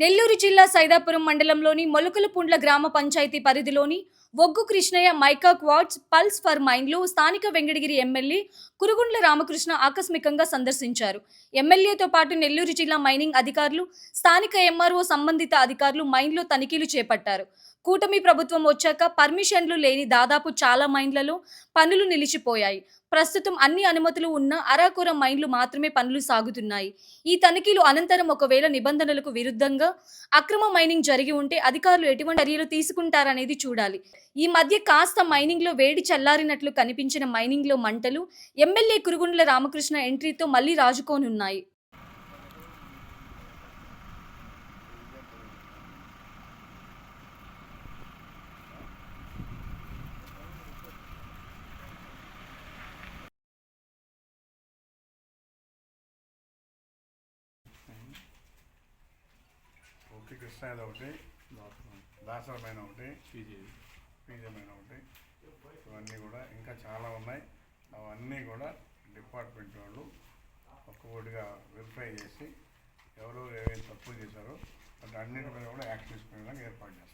నెల్లూరు జిల్లా సైదాపురం మండలంలోని మొలకలపుండ్ల గ్రామ పంచాయతీ పరిధిలోని Oggu Krishnaiah mica quads pulse for మైండ్లు స్థానిక వెంకటగిరి ఎమ్మెల్యే కురుగుండ్ల రామకృష్ణ ఆకస్మికంగా సందర్శించారు. ఎమ్మెల్యేతో పాటు నెల్లూరు జిల్లా మైనింగ్ అధికారులు స్థానిక ఎంఆర్ఓ సంబంధిత అధికారులు మైన్లో తనిఖీలు చేపట్టారు. కూటమి ప్రభుత్వం వచ్చాక పర్మిషన్లు లేని దాదాపు చాలా మైన్లలో పనులు నిలిచిపోయాయి. ప్రస్తుతం అన్ని అనుమతులు ఉన్న అరాకొర మైన్లు మాత్రమే పనులు సాగుతున్నాయి. ఈ తనిఖీలు అనంతరం ఒకవేళ నిబంధనలకు విరుద్ధంగా అక్రమ మైనింగ్ జరిగి ఉంటే అధికారులు ఎటువంటి చర్యలు తీసుకుంటారనేది చూడాలి. ఈ మధ్య కాస్త మైనింగ్లో వేడి చల్లారినట్లు కనిపించిన మైనింగ్లో మంటలు ఎమ్మెల్యే కురుగుండ్ల రామకృష్ణ ఎంట్రీతో మళ్ళీ రాజుకోనున్నాయి. ఒకటి కృష్ణాయది ఒకటి దాసరమైన ఒకటి పీజమైన ఒకటి ఇవన్నీ కూడా ఇంకా చాలా ఉన్నాయి. అవన్నీ కూడా డిపార్ట్మెంట్ వాళ్ళు ఒక్కొక్కటిగా వెరిఫై చేసి ఎవరు ఏవైతే తప్పులు చేశారో అన్నిటి మీద కూడా యాక్షన్ తీసుకునే విధంగా ఏర్పాటు చేస్తాం